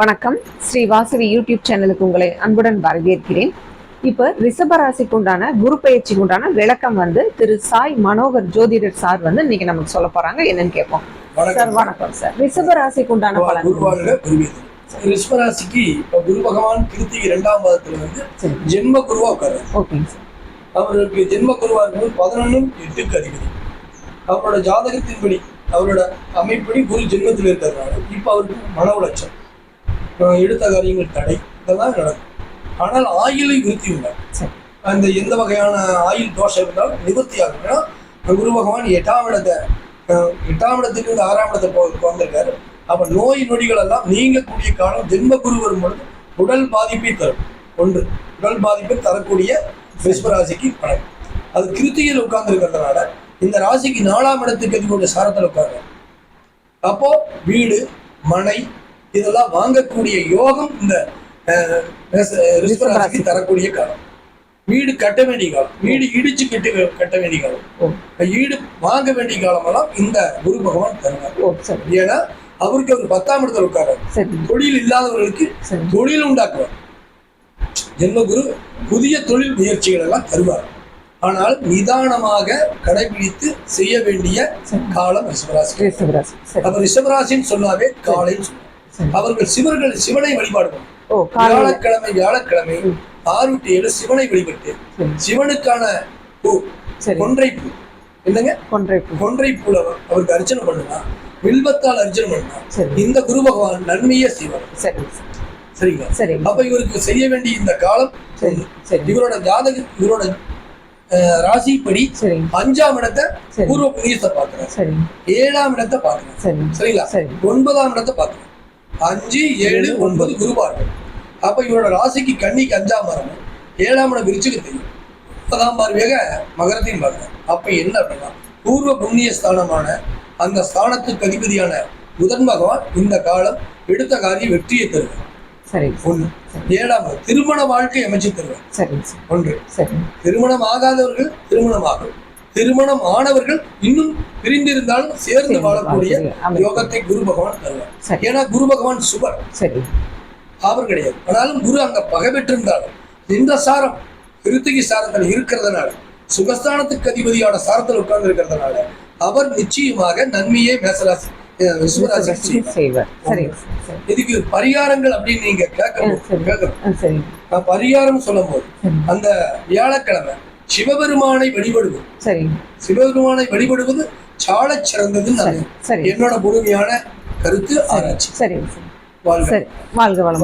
வணக்கம். ஸ்ரீ வாசவி யூடியூப் சேனலுக்கு உங்களை அன்புடன் வரவேற்கிறேன். இப்போ ரிஷபராசிக்கு உண்டான குரு பயிற்சிக்கு உண்டான விளக்கம் வந்து திரு சாய் மனோகர் ஜோதிடர் சார் வந்து இன்னைக்கு நமக்கு சொல்ல போறாங்க. என்னன்னு கேட்போம். சார் வணக்கம் சார். ரிஷபராசிக்கு உண்டான பலன். ரிஷ்வராசிக்கு இப்ப குரு பகவான் கிருத்திகை இரண்டாம் பாதத்துல வந்து ஜென்ம குருவா உட்கார்றாரு. ஓகேங்க சார் அவருக்கு ஜென்ம குருவா இருக்கும்போது பதினொன்னும் எட்டுக்கு அதிபதி அவரோட ஜாதகத்தின்படி அவரோட அமைப்படி குரு ஜென்மத்தில் இருக்கிறதுனால இப்ப அவருக்கு மன உளைச்சல். எடுத்த காரியங்கள் தடை இதெல்லாம் நடக்கும். ஆனால் ஆயிலை விருத்தி உண்டார் அந்த எந்த வகையான ஆயுள் தோஷம் இருந்தாலும் நிவர்த்தி ஆகும். ஏன்னா குரு பகவான் எட்டாம் இடத்தை எட்டாம் இடத்துலேருந்து ஆறாம் இடத்தை போ வந்திருக்காரு அப்போ நோய் நொடிகள் எல்லாம் நீங்கக்கூடிய காலம் ஜென்ம குரு வரும்பொழுது உடல் பாதிப்பை தரும். ஒன்று உடல் பாதிப்பை தரக்கூடிய விஸ்வராசிக்கு பலன். அது கிருத்தியில் உட்கார்ந்துருக்கிறதுனால இந்த ராசிக்கு நாலாம் இடத்துக்கு எதிர்கொண்ட சாரத்தில் உட்கார்றாரு. அப்போ வீடு மனை இதெல்லாம் வாங்கக்கூடிய யோகம் இந்த ரிஷபராசிக்கு தரக்கூடிய காலம். வீடு கட்ட வேண்டிய காலம். வீடு இடிச்சு கட்டு கட்ட வேண்டிய காலம். வீடு வாங்க வேண்டிய காலமெல்லாம் இந்த குரு பகவான் தருவார். ஏன்னா அவருக்கு அவர் பத்தாம் இடத்துல உட்காராரு சரி. தொழில் இல்லாதவர்களுக்கு தொழில் உண்டாக்குவார். ஜென்மகுரு புதிய தொழில் முயற்சிகள் எல்லாம் தருவார். ஆனால் நிதானமாக கடைபிடித்து செய்ய வேண்டிய. காலம் ரிஷபராசி. ரிஷபராசி அப்ப ரிஷபராசின்னு சொன்னாவே காலை அவர்கள் சிவர்கள் சிவனை வழிபாடு பண்ணுவாங்க. ஓ காலையில். வியாழக்கிழமை வியாழக்கிழமை. ஆறு ஏழு சிவனை வழிபட்டு சிவனுக்கான பூ கொன்றை பூ என்னங்க? கொன்றை பூ கொன்றை பூல அவருக்கு அர்ச்சனை பண்ணுனா வில்வத்தால் அர்ச்சனை பண்ணுனா இந்த குரு பகவான் நன்மையே செய்வார். சரி. சரிங்களா? சரி. அப்ப இவருக்கு செய்ய வேண்டிய இந்த காலம் இவரோட ஜாதக இவரோட ராசிப்படி அஞ்சாம் இடத்தை பூர்வ புண்ணியத்தை பார்க்கிறேன் சரி. ஏழாம் இடத்தை பார்க்கிறேன் சரி. சரிங்களா? சரி. ஒன்பதாம் இடத்தை பார்க்கிறேன் அஞ்சு ஏழு ஒன்பது குருபார்கள். அப்ப இவரோட ராசிக்கு கன்னிக்கு அஞ்சாம் மரம். ஏழாம் இடம் விருச்சிகத்தையும் முப்பதாம் பார்வையாக மகரத்தையும் பார்க்கிறேன் அப்ப என்ன அப்படின்னா பூர்வ புண்ணிய ஸ்தானமான அந்த ஸ்தானத்துக்கு அதிபதியான புதன் பகவான் இந்த காலம் எடுத்த காரியம் வெற்றியை தருவார். ஒண்ணு. ஏழாம் திருமண வாழ்க்கை அமைச்சு தருவார். ஒன்று. திருமணம் ஆகாதவர்கள் திருமணம் ஆகும் திருமணம் ஆனவர்கள் இன்னும் பிரிந்திருந்தாலும் சேர்ந்து வாழக்கூடிய. யோகத்தை குரு பகவான் தருவார். ஏன்னா குரு பகவான் சுபர். அவர் கிடையாது. ஆனாலும் குரு அங்க பகை பெற்றிருந்தாலும் இந்த சாரம் கிருத்திகை சாரத்தில் இருக்கிறதுனால சுகஸ்தானத்துக்கு அதிபதியான சாரத்தில் உட்கார்ந்து இருக்கிறதுனால அவர் நிச்சயமாக நன்மையே மேசராசி இதுக்கு பரிகாரங்கள் அப்படின்னு நீங்க. கேட்கணும் பரிகாரம் சொல்லும் போது அந்த வியாழக்கிழமை சிவபெருமானை வழிபடுவது. சரி. சிவபெருமானை வழிபடுவது சாலச் சிறந்ததுன்னு என்னோட முழுமையான கருத்து ஆராய்ச்சி. சரி வாழ்க. சரி வாழ்க வளம்